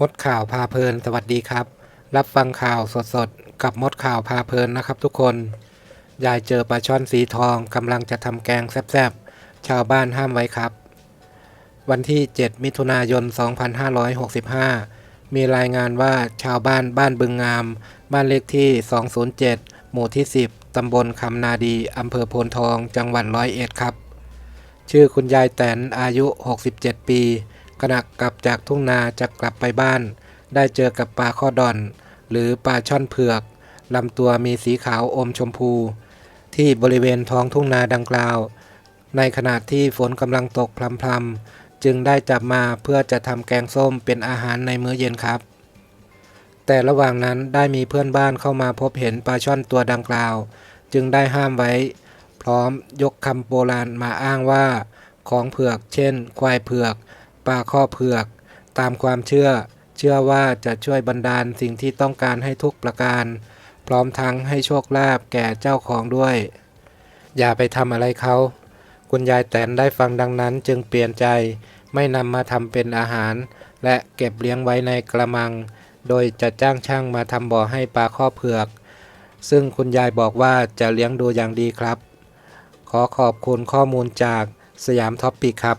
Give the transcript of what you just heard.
มดข่าวพาเพลิน สวัสดีครับ รับฟังข่าวสดๆ กับมดข่าวพาเพลินนะครับทุกคน ยายเจอปลาช่อนสีทองกำลังจะทำแกงแซ่บๆ ชาวบ้านห้ามไว้ครับ วันที่ 7 มิถุนายน 2565 มีรายงานว่าชาวบ้านบ้านบึงงาม บ้านเลขที่ 207 หมู่ที่ 10 ตำบลคำนาดีอำเภอโพนทอง จังหวัดร้อยเอ็ดครับ ชื่อคุณยายแตนอายุ 67 ปี ขณะกลับจากทุ่งนาจะกลับไปบ้าน ได้เจอกับปลาข้อดอน หรือปลาช่อนเผือกลำตัวมีสีขาวอมชมพู ที่บริเวณท้องทุ่งนาดังกล่าว ในขณะที่ฝนกำลังตกพรำๆจึงได้จับมาเพื่อจะทำแกงส้มเป็นอาหารในมื้อเย็นครับ แต่ระหว่างนั้นได้มีเพื่อนบ้านเข้ามาพบเห็นปลาช่อนตัวดังกล่าว จึงได้ห้ามไว้ พร้อมยกคำโบราณมาอ้างว่า ของเผือก เช่น ควายเผือก ปลาข้อเผือก ตามความเชื่อ เชื่อว่าจะช่วยบันดาลสิ่งที่ต้องการให้ทุกประการ พร้อมทั้งให้โชคลาภแก่เจ้าของด้วย อย่าไปทำอะไรเขา คุณยายแตนได้ฟังดังนั้นจึงเปลี่ยนใจ ไม่นำมาทำเป็นอาหาร และเก็บเลี้ยงไว้ในกระมัง โดยจะจ้างช่างมาทำบ่อให้ปลาข้อเผือก ซึ่งคุณยายบอกว่าจะเลี้ยงดูอย่างดีครับ ขอขอบคุณข้อมูลจากสยามท็อปปิกครับ